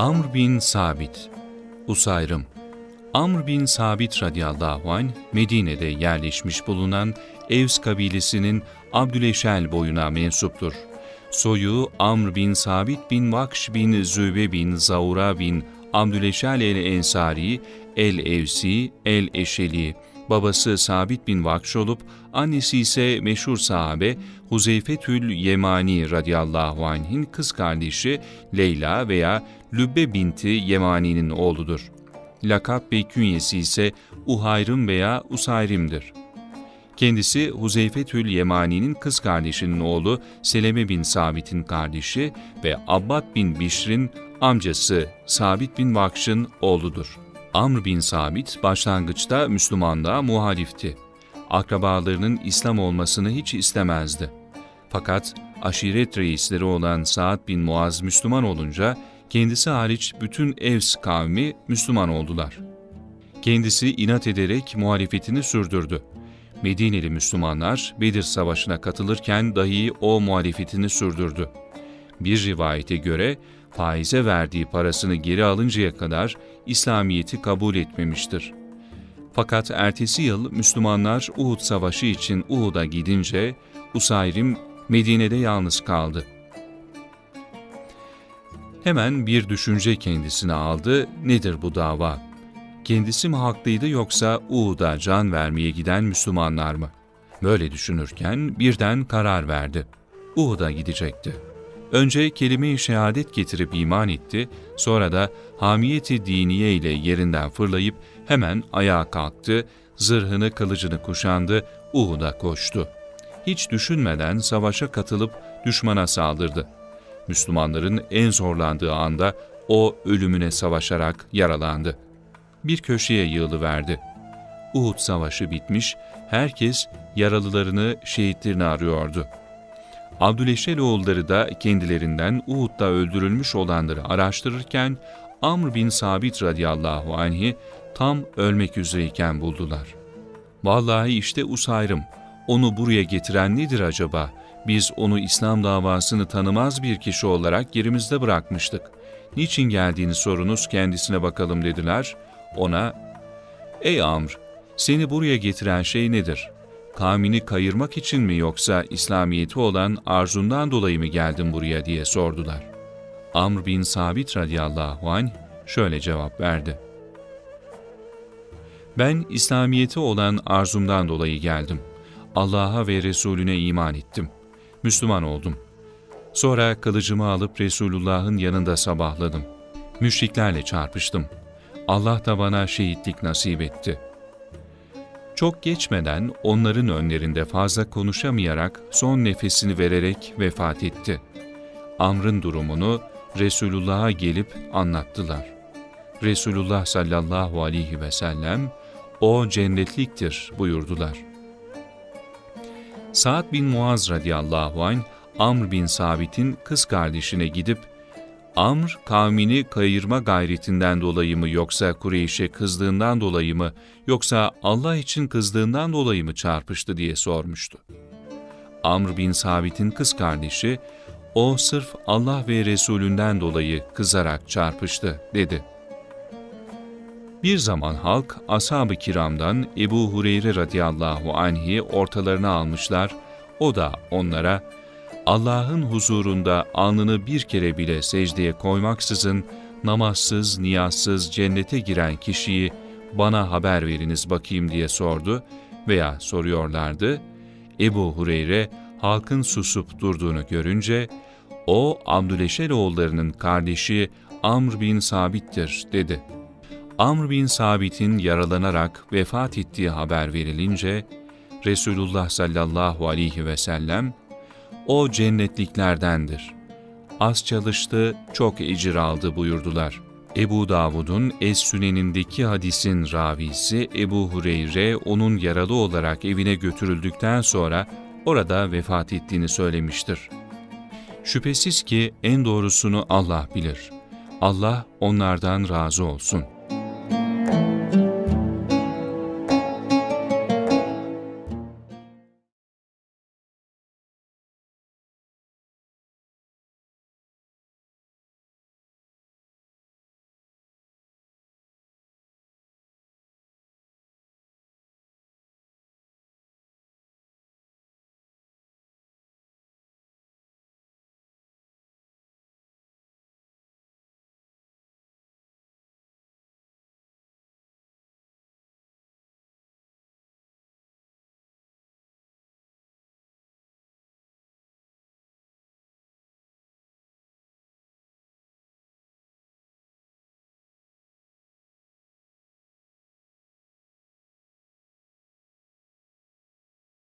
Amr bin Sabit Usayrım Amr bin Sabit radıyallahu anh Medine'de yerleşmiş bulunan Evs kabilesinin Abdüleşel boyuna mensuptur. Soyu Amr bin Sabit bin Vakş bin Zübe bin Zaura bin Abdüleşel el-Ensari, el-Evsi, el-Eşeli, babası Sabit bin Vakş olup annesi ise meşhur sahabe Huzeyfetül Yemani radıyallahu anh'in kız kardeşi Leyla veya Lübbe binti Yemani'nin oğludur. Lakap ve künyesi ise Uhayrım veya Usayrim'dir. Kendisi Huzeyfetül Yemani'nin kız kardeşinin oğlu Seleme bin Sabit'in kardeşi ve Abbad bin Bişr'in amcası Sabit bin Vakş'ın oğludur. Amr bin Sabit başlangıçta Müslümanlığa muhalifti. Akrabalarının İslam olmasını hiç istemezdi. Fakat aşiret reisleri olan Saad bin Muaz Müslüman olunca kendisi hariç bütün Evs kavmi Müslüman oldular. Kendisi inat ederek muhalefetini sürdürdü. Medineli Müslümanlar Bedir Savaşı'na katılırken dahi o muhalefetini sürdürdü. Bir rivayete göre faize verdiği parasını geri alıncaya kadar İslamiyet'i kabul etmemiştir. Fakat ertesi yıl Müslümanlar Uhud Savaşı için Uhud'a gidince Usayrim Medine'de yalnız kaldı. Hemen bir düşünce kendisine aldı, nedir bu dava? Kendisi mi haklıydı yoksa Uhud'a can vermeye giden Müslümanlar mı? Böyle düşünürken birden karar verdi. Uhud'a gidecekti. Önce kelime-i şehadet getirip iman etti, sonra da hamiyeti diniye ile yerinden fırlayıp hemen ayağa kalktı, zırhını kılıcını kuşandı, Uhud'a koştu. Hiç düşünmeden savaşa katılıp düşmana saldırdı. Müslümanların en zorlandığı anda o ölümüne savaşarak yaralandı. Bir köşeye yığılıverdi. Uhud savaşı bitmiş, herkes yaralılarını, şehitlerini arıyordu. Abdüleşeloğulları da kendilerinden Uhud'da öldürülmüş olanları araştırırken Amr bin Sabit radıyallahu anh'i tam ölmek üzereyken buldular. Vallahi işte Usayrım, onu buraya getiren nedir acaba? Biz onu İslam davasını tanımaz bir kişi olarak yerimizde bırakmıştık. Niçin geldiğini sorunuz kendisine bakalım dediler. Ona, ''Ey Amr, seni buraya getiren şey nedir? Kavmini kayırmak için mi yoksa İslamiyeti olan arzundan dolayı mı geldin buraya?'' diye sordular. Amr bin Sabit radıyallahu anh şöyle cevap verdi. Ben İslamiyeti olan arzumdan dolayı geldim. Allah'a ve Resulüne iman ettim. Müslüman oldum. Sonra kılıcımı alıp Resulullah'ın yanında sabahladım. Müşriklerle çarpıştım. Allah da bana şehitlik nasip etti. Çok geçmeden onların önlerinde fazla konuşamayarak son nefesini vererek vefat etti. Amr'ın durumunu Resulullah'a gelip anlattılar. Resulullah sallallahu aleyhi ve sellem, o cennetliktir buyurdular. Sa'd bin Muaz radıyallahu anh, Amr bin Sabit'in kız kardeşine gidip, Amr kavmini kayırma gayretinden dolayı mı yoksa Kureyş'e kızdığından dolayı mı yoksa Allah için kızdığından dolayı mı çarpıştı diye sormuştu. Amr bin Sabit'in kız kardeşi, o sırf Allah ve Resulünden dolayı kızarak çarpıştı dedi. Bir zaman halk ashab-ı kiramdan Ebu Hureyre radıyallahu anh'i ortalarına almışlar, o da onlara Allah'ın huzurunda alnını bir kere bile secdeye koymaksızın namazsız, niyazsız cennete giren kişiyi bana haber veriniz bakayım diye sordu veya soruyorlardı. Ebu Hureyre halkın susup durduğunu görünce o Abdüleşeloğullarının kardeşi Amr bin Sabit'tir dedi. Amr bin Sabit'in yaralanarak vefat ettiği haber verilince Resulullah sallallahu aleyhi ve sellem o cennetliklerdendir. Az çalıştı, çok ecir aldı buyurdular. Ebu Davud'un Es-Sünen'indeki hadisin ravisi Ebu Hureyre onun yaralı olarak evine götürüldükten sonra orada vefat ettiğini söylemiştir. Şüphesiz ki en doğrusunu Allah bilir. Allah onlardan razı olsun.''